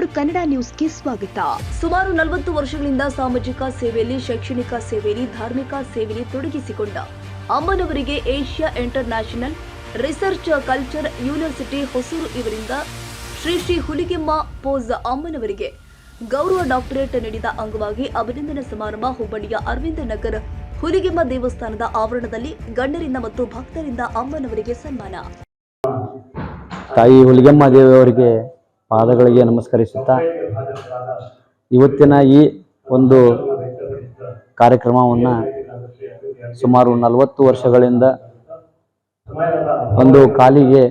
Four Kannada ನ್ಯೂಸ್ಗೆ ಸ್ವಾಗತ. ಸುಮಾರು ನಲವತ್ತು ವರ್ಷಗಳಿಂದ ಸಾಮಾಜಿಕ ಸೇವೆಯಲ್ಲಿ ಶೈಕ್ಷಣಿಕ ಸೇವೆಯಲ್ಲಿ ಧಾರ್ಮಿಕ ಸೇವೆಯಲ್ಲಿ ತೊಡಗಿಸಿಕೊಂಡ ಅಮ್ಮನವರಿಗೆ Asia international research culture university Hosur ಇವರಿಂದ ಶ್ರೀ ಶ್ರೀ ಹುಲಿಗೆಮ್ಮ ಪೋಸ್ ಅಮ್ಮನವರಿಗೆ ಗೌರವ ಡಾಕ್ಟರೇಟ್ ನೀಡಿದ ಅಂಗವಾಗಿ ಅಭಿನಂದನಾ ಸಮಾರಂಭ ಹುಬ್ಬಳ್ಳಿಯ ಅರವಿಂದ ನಗರ್ ಹುಲಿಗೆಮ್ಮ ದೇವಸ್ಥಾನದ ಆವರಣದಲ್ಲಿ ಗಣ್ಯರಿಂದ ಮತ್ತು ಭಕ್ತರಿಂದ ಅಮ್ಮನವರಿಗೆ ಸನ್ಮಾನ. ತಾಯಿ ಹುಲಿಗೆಮ್ಮ ದೇವಿಯವರಿಗೆ ಪಾದಗಳಿಗೆ ನಮಸ್ಕರಿಸುತ್ತಾ ಇವತ್ತಿನ ಈ ಒಂದು ಕಾರ್ಯಕ್ರಮವನ್ನು ಸುಮಾರು ನಲವತ್ತು ವರ್ಷಗಳಿಂದ ಒಂದು ಕಾಲಿಗೆ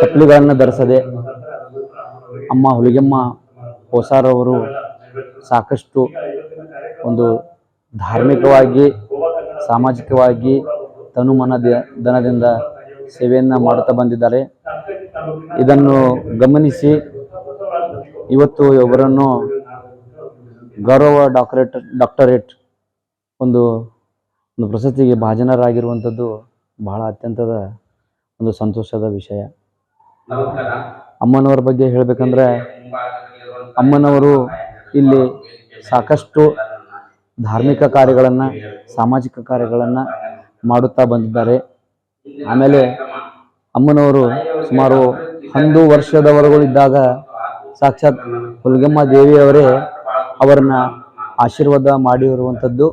ಚಪ್ಪಲಿಗಳನ್ನು ಧರಿಸದೆ ಅಮ್ಮ ಹುಲಿಗೆಮ್ಮ ಹೊಸಾರವರು ಸಾಕಷ್ಟು ಒಂದು ಧಾರ್ಮಿಕವಾಗಿ, ಸಾಮಾಜಿಕವಾಗಿ ತನುಮನ ದನದಿಂದ ಸೇವೆಯನ್ನು ಮಾಡುತ್ತಾ ಬಂದಿದ್ದಾರೆ. ಇದನ್ನು ಗಮನಿಸಿ. ಇವತ್ತು ಇವರನ್ನು ಗೌರವ ಡಾಕ್ಟರೇಟ್ ಡಾಕ್ಟರೇಟ್ ಒಂದು ಒಂದು ಪ್ರಶಸ್ತಿಗೆ ಭಾಜನರಾಗಿರುವಂಥದ್ದು ಬಹಳ ಅತ್ಯಂತದ ಒಂದು ಸಂತೋಷದ ವಿಷಯ. ಅಮ್ಮನವರ ಬಗ್ಗೆ ಹೇಳಬೇಕಂದ್ರೆ ಅಮ್ಮನವರು ಇಲ್ಲಿ ಸಾಕಷ್ಟು ಧಾರ್ಮಿಕ ಕಾರ್ಯಗಳನ್ನು, ಸಾಮಾಜಿಕ ಕಾರ್ಯಗಳನ್ನು ಮಾಡುತ್ತಾ ಬಂದಿದ್ದಾರೆ. ಆಮೇಲೆ ಅಮ್ಮನವರು ಸುಮಾರು ಒಂದು ವರ್ಷದವರೆಗೂ ಇದ್ದಾಗ ಸಾಕ್ಷಾತ್ ಹುಲ್ಗಮ್ಮ ದೇವಿಯವರೇ ಅವರನ್ನ ಆಶೀರ್ವಾದ ಮಾಡಿರುವಂಥದ್ದು.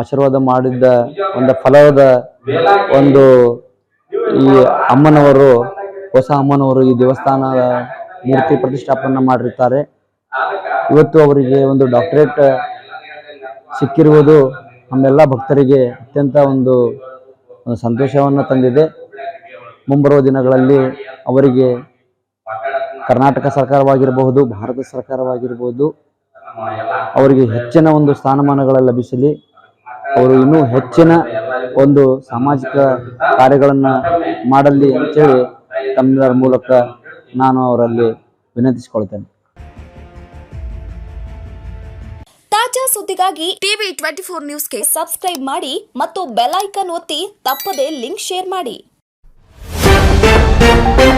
ಆಶೀರ್ವಾದ ಮಾಡಿದ್ದ ಒಂದು ಫಲದ ಒಂದು ಈ ಅಮ್ಮನವರು, ಹೊಸ ಅಮ್ಮನವರು ಈ ದೇವಸ್ಥಾನದ ಮೂರ್ತಿ ಪ್ರತಿಷ್ಠಾಪನ ಮಾಡಿರ್ತಾರೆ. ಇವತ್ತು ಅವರಿಗೆ ಒಂದು ಡಾಕ್ಟರೇಟ್ ಸಿಕ್ಕಿರುವುದು ನಮ್ಮೆಲ್ಲ ಭಕ್ತರಿಗೆ ಅತ್ಯಂತ ಒಂದು ಸಂತೋಷವನ್ನು ತಂದಿದೆ. ಮುಂಬರುವ ದಿನಗಳಲ್ಲಿ ಅವರಿಗೆ ಕರ್ನಾಟಕ ಸರ್ಕಾರವಾಗಿರಬಹುದು, ಭಾರತ ಸರ್ಕಾರವಾಗಿರಬಹುದು, ಅವರಿಗೆ ಹೆಚ್ಚಿನ ಒಂದು ಸ್ಥಾನಮಾನಗಳ ಲಭಿಸಲಿ. ಅವರು ಇನ್ನೂ ಹೆಚ್ಚಿನ ಒಂದು ಸಾಮಾಜಿಕ ಕಾರ್ಯಗಳನ್ನು ಮಾಡಲಿ ಅಂತೇಳಿ ತಮ್ಮೆಲ್ಲರ ಮೂಲಕ ನಾನು ಅವರಲ್ಲಿ ವಿನಂತಿಸಿಕೊಳ್ತೇನೆ. ತಾಜಾ ಸುದ್ದಿಗಾಗಿ ಟಿವಿ ಟ್ವೆಂಟಿ ಫೋರ್ ನ್ಯೂಸ್ಗೆ ಸಬ್ಸ್ಕ್ರೈಬ್ ಮಾಡಿ ಮತ್ತು ಬೆಲ್ ಐಕನ್ ಒತ್ತಿ ತಪ್ಪದೇ ಲಿಂಕ್ ಶೇರ್ ಮಾಡಿ. Thank you.